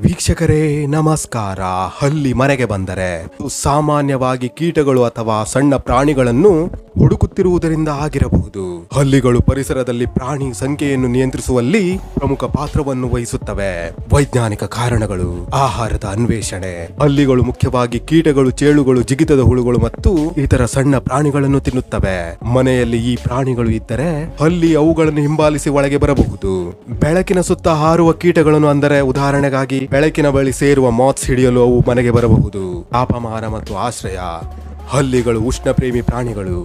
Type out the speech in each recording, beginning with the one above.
ವೀಕ್ಷಕರೇ, ನಮಸ್ಕಾರ. ಹಲ್ಲಿ ಮನೆಗೆ ಬಂದರೆ ಸಾಮಾನ್ಯವಾಗಿ ಕೀಟಗಳು ಅಥವಾ ಸಣ್ಣ ಪ್ರಾಣಿಗಳನ್ನು ಹುಡುಕುತ್ತಿರುವುದರಿಂದ ಆಗಿರಬಹುದು. ಹಲ್ಲಿಗಳು ಪರಿಸರದಲ್ಲಿ ಪ್ರಾಣಿ ಸಂಖ್ಯೆಯನ್ನು ನಿಯಂತ್ರಿಸುವಲ್ಲಿ ಪ್ರಮುಖ ಪಾತ್ರವನ್ನು ವಹಿಸುತ್ತವೆ. ವೈಜ್ಞಾನಿಕ ಕಾರಣಗಳು, ಆಹಾರದ ಅನ್ವೇಷಣೆ, ಹಲ್ಲಿಗಳು ಮುಖ್ಯವಾಗಿ ಕೀಟಗಳು, ಚೇಳುಗಳು, ಜಿಗಿತದ ಹುಳುಗಳು ಮತ್ತು ಇತರ ಸಣ್ಣ ಪ್ರಾಣಿಗಳನ್ನು ತಿನ್ನುತ್ತವೆ. ಮನೆಯಲ್ಲಿ ಈ ಪ್ರಾಣಿಗಳು ಇದ್ದರೆ ಹಲ್ಲಿ ಅವುಗಳನ್ನು ಹಿಂಬಾಲಿಸಿ ಒಳಗೆ ಬರಬಹುದು. ಬೆಳಕಿನ ಸುತ್ತ ಹಾರುವ ಕೀಟಗಳನ್ನು ಅಂದರೆ ಉದಾಹರಣೆಗಾಗಿ ಬೆಳಕಿನ ಬಳಿ ಸೇರುವ ಮಾತ್ಸ್ ಹಿಡಿಯಲು ಅವು ಮನೆಗೆ ಬರಬಹುದು. ತಾಪಮಾನ ಮತ್ತು ಆಶ್ರಯ, ಹಲ್ಲಿಗಳು ಉಷ್ಣ ಪ್ರೇಮಿ ಪ್ರಾಣಿಗಳು,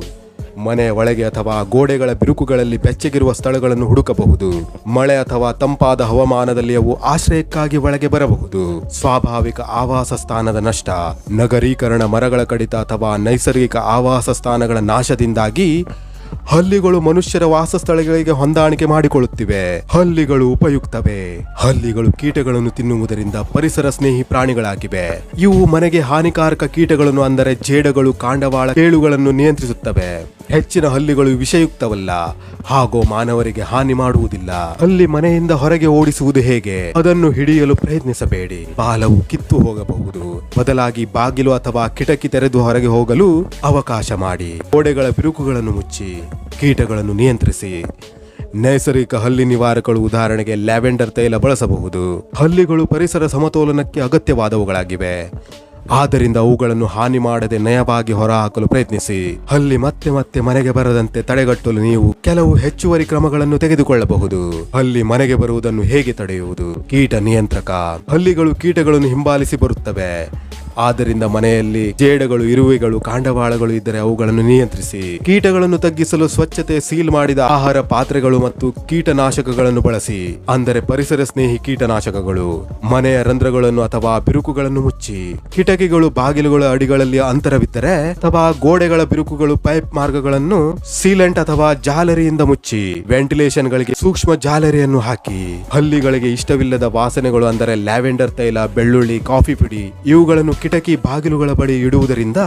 ಮನೆ ಒಳಗೆ ಅಥವಾ ಗೋಡೆಗಳ ಬಿರುಕುಗಳಲ್ಲಿ ಬೆಚ್ಚಗಿರುವ ಸ್ಥಳಗಳನ್ನು ಹುಡುಕಬಹುದು. ಮಳೆ ಅಥವಾ ತಂಪಾದ ಹವಾಮಾನದಲ್ಲಿ ಅವು ಆಶ್ರಯಕ್ಕಾಗಿ ಒಳಗೆ ಬರಬಹುದು. ಸ್ವಾಭಾವಿಕ ಆವಾಸ ಸ್ಥಾನದ ನಷ್ಟ, ನಗರೀಕರಣ ಮರಗಳ ಕಡಿತ ಅಥವಾ ನೈಸರ್ಗಿಕ ಆವಾಸ ಸ್ಥಾನಗಳ ನಾಶದಿಂದಾಗಿ ಹಲ್ಲಿಗಳು ಮನುಷ್ಯರ ವಾಸಸ್ಥಳಗಳಿಗೆ ಹೊಂದಾಣಿಕೆ ಮಾಡಿಕೊಳ್ಳುತ್ತಿವೆ. ಹಲ್ಲಿಗಳು ಉಪಯುಕ್ತವೇ. ಹಲ್ಲಿಗಳು ಕೀಟಗಳನ್ನು ತಿನ್ನುವುದರಿಂದ ಪರಿಸರ ಸ್ನೇಹಿ ಪ್ರಾಣಿಗಳಾಗಿವೆ. ಇವು ಮನೆಗೆ ಹಾನಿಕಾರಕ ಕೀಟಗಳನ್ನು ಅಂದರೆ ಜೇಡಗಳು, ಕಾಂಡವಾಳ, ಕೇಳುಗಳನ್ನು ನಿಯಂತ್ರಿಸುತ್ತವೆ. ಹೆಚ್ಚಿನ ಹಲ್ಲಿಗಳು ವಿಷಯುಕ್ತವಲ್ಲ. ಹಾಗೂ ಮಾನವರಿಗೆ ಹಾನಿ ಮಾಡುವುದಿಲ್ಲ. ಹಲ್ಲಿ ಮನೆಯಿಂದ ಹೊರಗೆ ಓಡಿಸುವುದು ಹೇಗೆ? ಅದನ್ನು ಹಿಡಿಯಲು ಪ್ರಯತ್ನಿಸಬೇಡಿ. ಬಾಲವು ಕಿತ್ತು ಹೋಗಬಹುದು. ಬದಲಾಗಿ ಬಾಗಿಲು ಅಥವಾ ಕಿಟಕಿ ತೆರೆದು ಹೊರಗೆ ಹೋಗಲು ಅವಕಾಶ ಮಾಡಿ. ಗೋಡೆಗಳ ಬಿರುಕುಗಳನ್ನು ಮುಚ್ಚಿ. ಕೀಟಗಳನ್ನು ನಿಯಂತ್ರಿಸಿ. ನೈಸರ್ಗಿಕ ಹಲ್ಲಿ ನಿವಾರಕಗಳು ಉದಾಹರಣೆಗೆ ಲ್ಯಾವೆಂಡರ್ ತೈಲ ಬಳಸಬಹುದು. ಹಲ್ಲಿಗಳು ಪರಿಸರ ಸಮತೋಲನಕ್ಕೆ ಅಗತ್ಯವಾದವುಗಳಾಗಿವೆ. ಆದ್ದರಿಂದ ಅವುಗಳನ್ನು ಹಾನಿ ಮಾಡದೆ ನಯವಾಗಿ ಹೊರಹಾಕಲು ಪ್ರಯತ್ನಿಸಿ. ಹಲ್ಲಿ ಮತ್ತೆ ಮತ್ತೆ ಮನೆಗೆ ಬರದಂತೆ ತಡೆಗಟ್ಟಲು ನೀವು ಕೆಲವು ಹೆಚ್ಚುವರಿ ಕ್ರಮಗಳನ್ನು ತೆಗೆದುಕೊಳ್ಳಬಹುದು. ಹಲ್ಲಿ ಮನೆಗೆ ಬರುವುದನ್ನು ಹೇಗೆ ತಡೆಯುವುದು? ಕೀಟ ನಿಯಂತ್ರಕ. ಹಲ್ಲಿಗಳು ಕೀಟಗಳನ್ನು ಹಿಂಬಾಲಿಸಿ ಬರುತ್ತವೆ. ಆದ್ದರಿಂದ ಮನೆಯಲ್ಲಿ ಜೇಡಗಳು, ಇರುವೆಗಳು, ಕಾಂಡವಾಳಗಳು ಇದ್ದರೆ ಅವುಗಳನ್ನು ನಿಯಂತ್ರಿಸಿ. ಕೀಟಗಳನ್ನು ತಗ್ಗಿಸಲು ಸ್ವಚ್ಛತೆ ಸೀಲ್ ಮಾಡಿದ ಆಹಾರ ಪಾತ್ರೆಗಳು ಮತ್ತು ಕೀಟನಾಶಕಗಳನ್ನು ಬಳಸಿ. ಅಂದರೆ ಪರಿಸರ ಸ್ನೇಹಿ ಕೀಟನಾಶಕಗಳು. ಮನೆಯ ರಂಧ್ರಗಳನ್ನು ಅಥವಾ ಬಿರುಕುಗಳನ್ನು ಮುಚ್ಚಿ. ಕಿಟಕಿಗಳು, ಬಾಗಿಲುಗಳ ಅಡಿಗಳಲ್ಲಿ ಅಂತರವಿದ್ದರೆ ಅಥವಾ ಗೋಡೆಗಳ ಬಿರುಕುಗಳು ಪೈಪ್ ಮಾರ್ಗಗಳನ್ನು ಸೀಲೆಂಟ್ ಅಥವಾ ಜಾಲರಿಯಿಂದ ಮುಚ್ಚಿ. ವೆಂಟಿಲೇಷನ್ ಗಳಿಗೆ ಸೂಕ್ಷ್ಮ ಜಾಲರಿಯನ್ನು ಹಾಕಿ. ಹಲ್ಲಿಗಳಿಗೆ ಇಷ್ಟವಿಲ್ಲದ ವಾಸನೆಗಳು ಅಂದರೆ ಲ್ಯಾವೆಂಡರ್, ತೈಲ, ಬೆಳ್ಳುಳ್ಳಿ, ಕಾಫಿ ಪುಡಿ ಇವುಗಳನ್ನು ಕಿಟಕಿ ಬಾಗಿಲುಗಳ ಬಳಿ ಇಡುವುದರಿಂದ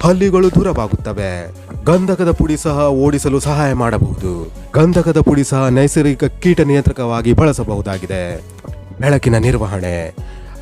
ಹಲ್ಲಿಗಳು ದೂರವಾಗುತ್ತವೆ. ಗಂಧಕದ ಪುಡಿ ಸಹ ಓಡಿಸಲು ಸಹಾಯ ಮಾಡಬಹುದು. ಗಂಧಕದ ಪುಡಿ ಸಹ ನೈಸರ್ಗಿಕ ಕೀಟ ನಿಯಂತ್ರಕವಾಗಿ ಬಳಸಬಹುದಾಗಿದೆ. ಬೆಳಕಿನ ನಿರ್ವಹಣೆ.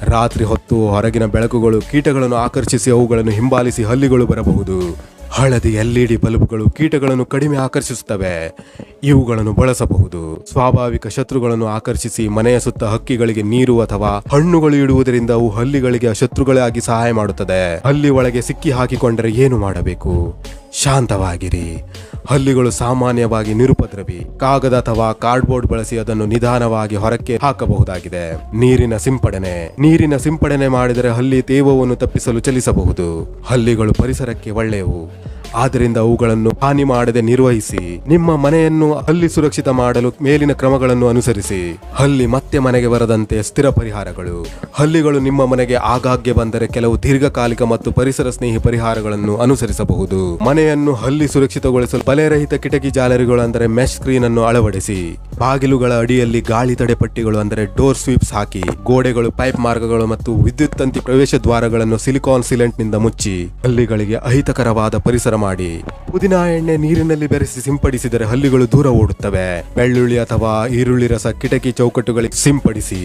ರಾತ್ರಿ ಹೊತ್ತು ಹೊರಗಿನ ಬೆಳಕುಗಳು ಕೀಟಗಳನ್ನು ಆಕರ್ಷಿಸಿ ಅವುಗಳನ್ನು ಹಿಂಬಾಲಿಸಿ ಹಲ್ಲಿಗಳು ಬರಬಹುದು. ಹಳದಿ ಎಲ್ಇಡಿ ಬಲ್ಬ್ಗಳು ಕೀಟಗಳನ್ನು ಕಡಿಮೆ ಆಕರ್ಷಿಸುತ್ತವೆ. ಇವುಗಳನ್ನು ಬಳಸಬಹುದು. ಸ್ವಾಭಾವಿಕ ಶತ್ರುಗಳನ್ನು ಆಕರ್ಷಿಸಿ ಮನೆಯ ಸುತ್ತ ಹಕ್ಕಿಗಳಿಗೆ ನೀರು ಅಥವಾ ಹಣ್ಣುಗಳು ಇಡುವುದರಿಂದ ಅವು ಹಲ್ಲಿಗಳಿಗೆ ಶತ್ರುಗಳಾಗಿ ಸಹಾಯ ಮಾಡುತ್ತದೆ. ಹಲ್ಲಿ ಒಳಗೆ ಸಿಕ್ಕಿ ಹಾಕಿಕೊಂಡರೆ ಏನು ಮಾಡಬೇಕು? ಶಾಂತವಾಗಿರಿ. ಹಲ್ಲಿಗಳು ಸಾಮಾನ್ಯವಾಗಿ ನಿರುಪದ್ರವಿ. ಕಾಗದ ಅಥವಾ ಕಾರ್ಡ್ಬೋರ್ಡ್ ಬಳಸಿ ಅದನ್ನು ನಿಧಾನವಾಗಿ ಹೊರಕ್ಕೆ ಹಾಕಬಹುದಾಗಿದೆ. ನೀರಿನ ಸಿಂಪಡಣೆ. ನೀರಿನ ಸಿಂಪಡಣೆ ಮಾಡಿದರೆ ಹಲ್ಲಿ ತೇವವನ್ನು ತಪ್ಪಿಸಲು ಚಲಿಸಬಹುದು. ಹಲ್ಲಿಗಳು ಪರಿಸರಕ್ಕೆ ಒಳ್ಳೆಯವು. ಆದ್ದರಿಂದ ಅವುಗಳನ್ನು ಹಾನಿ ಮಾಡದೆ ನಿರ್ವಹಿಸಿ. ನಿಮ್ಮ ಮನೆಯನ್ನು ಹಲ್ಲಿ ಸುರಕ್ಷಿತ ಮಾಡಲು ಮೇಲಿನ ಕ್ರಮಗಳನ್ನು ಅನುಸರಿಸಿ. ಹಲ್ಲಿ ಮತ್ತೆ ಮನೆಗೆ ಬರದಂತೆ ಸ್ಥಿರ ಪರಿಹಾರಗಳು. ಹಲ್ಲಿಗಳು ನಿಮ್ಮ ಮನೆಗೆ ಆಗಾಗ್ಗೆ ಬಂದರೆ ಕೆಲವು ದೀರ್ಘಕಾಲಿಕ ಮತ್ತು ಪರಿಸರ ಸ್ನೇಹಿ ಪರಿಹಾರಗಳನ್ನು ಅನುಸರಿಸಬಹುದು. ಮನೆಯನ್ನು ಹಲ್ಲಿ ಸುರಕ್ಷಿತಗೊಳಿಸಲು ಬಲೆರಹಿತ ಕಿಟಕಿ ಜಾಲರಿಗಳು ಅಂದರೆ ಮೆಶ್ ಸ್ಕ್ರೀನ್ ಅನ್ನು ಅಳವಡಿಸಿ, ಬಾಗಿಲುಗಳ ಅಡಿಯಲ್ಲಿ ಗಾಳಿ ತಡೆ ಪಟ್ಟಿಗಳು ಅಂದರೆ ಡೋರ್ ಸ್ವೀಪ್ಸ್ ಹಾಕಿ, ಗೋಡೆಗಳು, ಪೈಪ್ ಮಾರ್ಗಗಳು ಮತ್ತು ವಿದ್ಯುತ್ ತಂತಿ ಪ್ರವೇಶ ದ್ವಾರಗಳನ್ನು ಸಿಲಿಕಾನ್ ಸಿಲೆಂಟ್ನಿಂದ ಮುಚ್ಚಿ ಹಲ್ಲಿಗಳಿಗೆ ಅಹಿತಕರವಾದ ಪರಿಸರ ಮಾಡಿ, ಪುದಿನ ಎಣ್ಣೆ ನೀರಿನಲ್ಲಿ ಬೆರೆಸಿ ಸಿಂಪಡಿಸಿದರೆ ಹಲ್ಲಿಗಳು ದೂರ ಓಡುತ್ತವೆ. ಬೆಳ್ಳುಳ್ಳಿ ಅಥವಾ ಈರುಳ್ಳಿ ರಸ ಕಿಟಕಿ ಚೌಕಟ್ಟುಗಳಿಗೆ ಸಿಂಪಡಿಸಿ,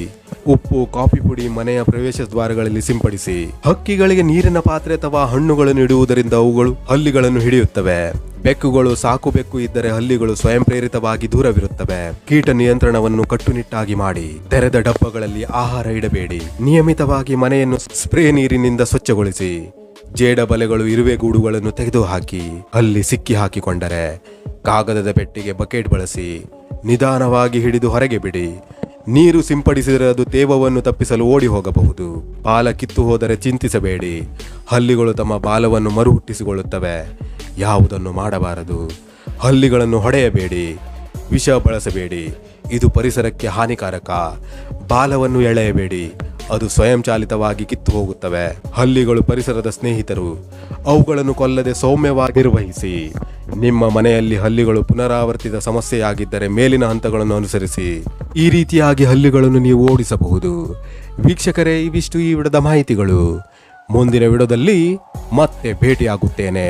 ಉಪ್ಪು, ಕಾಫಿ ಪುಡಿ ಮನೆಯ ಪ್ರವೇಶ ದ್ವಾರಗಳಲ್ಲಿ ಸಿಂಪಡಿಸಿ, ಹಕ್ಕಿಗಳಿಗೆ ನೀರಿನ ಪಾತ್ರೆ ಅಥವಾ ಹಣ್ಣುಗಳನ್ನು ಇಡುವುದರಿಂದ ಅವುಗಳು ಹಲ್ಲಿಗಳನ್ನು ಹಿಡಿಯುತ್ತವೆ. ಬೆಕ್ಕುಗಳು ಸಾಕು ಬೆಕ್ಕು ಇದ್ದರೆ ಹಲ್ಲಿಗಳು ಸ್ವಯಂ ಪ್ರೇರಿತವಾಗಿ ದೂರವಿರುತ್ತವೆ. ಕೀಟ ನಿಯಂತ್ರಣವನ್ನು ಕಟ್ಟುನಿಟ್ಟಾಗಿ ಮಾಡಿ, ತೆರೆದ ಡಬ್ಬಗಳಲ್ಲಿ ಆಹಾರ ಇಡಬೇಡಿ. ನಿಯಮಿತವಾಗಿ ಮನೆಯನ್ನು ಸ್ಪ್ರೇ ನೀರಿನಿಂದ ಸ್ವಚ್ಛಗೊಳಿಸಿ, ಜೇಡ ಬಲೆಗಳು ಇರುವೆಗೂಡುಗಳನ್ನು ತೆಗೆದುಹಾಕಿ, ಅಲ್ಲಿ ಸಿಕ್ಕಿ ಹಾಕಿಕೊಂಡರೆ, ಕಾಗದದ ಪೆಟ್ಟಿಗೆ ಬಕೆಟ್ ಬಳಸಿ, ನಿಧಾನವಾಗಿ ಹಿಡಿದು ಹೊರಗೆ ಬಿಡಿ. ನೀರು ಸಿಂಪಡಿಸಿದರೆ ಅದು ತೇವವನ್ನು ತಪ್ಪಿಸಲು ಓಡಿ ಹೋಗಬಹುದು. ಬಾಲ ಕಿತ್ತು ಹೋದರೆ ಚಿಂತಿಸಬೇಡಿ. ಹಲ್ಲಿಗಳು ತಮ್ಮ ಬಾಲವನ್ನು ಮರು ಹುಟ್ಟಿಸಿಕೊಳ್ಳುತ್ತವೆ ಯಾವುದನ್ನು ಮಾಡಬಾರದು? ಹಲ್ಲಿಗಳನ್ನು ಹೊಡೆಯಬೇಡಿ, ವಿಷ ಬಳಸಬೇಡಿ, ಇದು ಪರಿಸರಕ್ಕೆ ಹಾನಿಕಾರಕ. ಬಾಲವನ್ನು ಎಳೆಯಬೇಡಿ, ಅದು ಸ್ವಯಂಚಾಲಿತವಾಗಿ ಕಿತ್ತು ಹೋಗುತ್ತವೆ. ಹಲ್ಲಿಗಳು ಪರಿಸರದ ಸ್ನೇಹಿತರು, ಅವುಗಳನ್ನು ಕೊಲ್ಲದೆ ಸೌಮ್ಯವಾಗಿ ನಿರ್ವಹಿಸಿ. ನಿಮ್ಮ ಮನೆಯಲ್ಲಿ ಹಲ್ಲಿಗಳು ಪುನರಾವರ್ತಿತ ಸಮಸ್ಯೆಯಾಗಿದ್ದರೆ ಮೇಲಿನ ಹಂತಗಳನ್ನು ಅನುಸರಿಸಿ. ಈ ರೀತಿಯಾಗಿ ಹಲ್ಲಿಗಳನ್ನು ನೀವು ಓಡಿಸಬಹುದು. ವೀಕ್ಷಕರೇ, ಇವಿಷ್ಟು ಈ ವಿಡದ ಮಾಹಿತಿಗಳು. ಮುಂದಿನ ವಿಡದಲ್ಲಿ ಮತ್ತೆ ಭೇಟಿಯಾಗುತ್ತೇನೆ.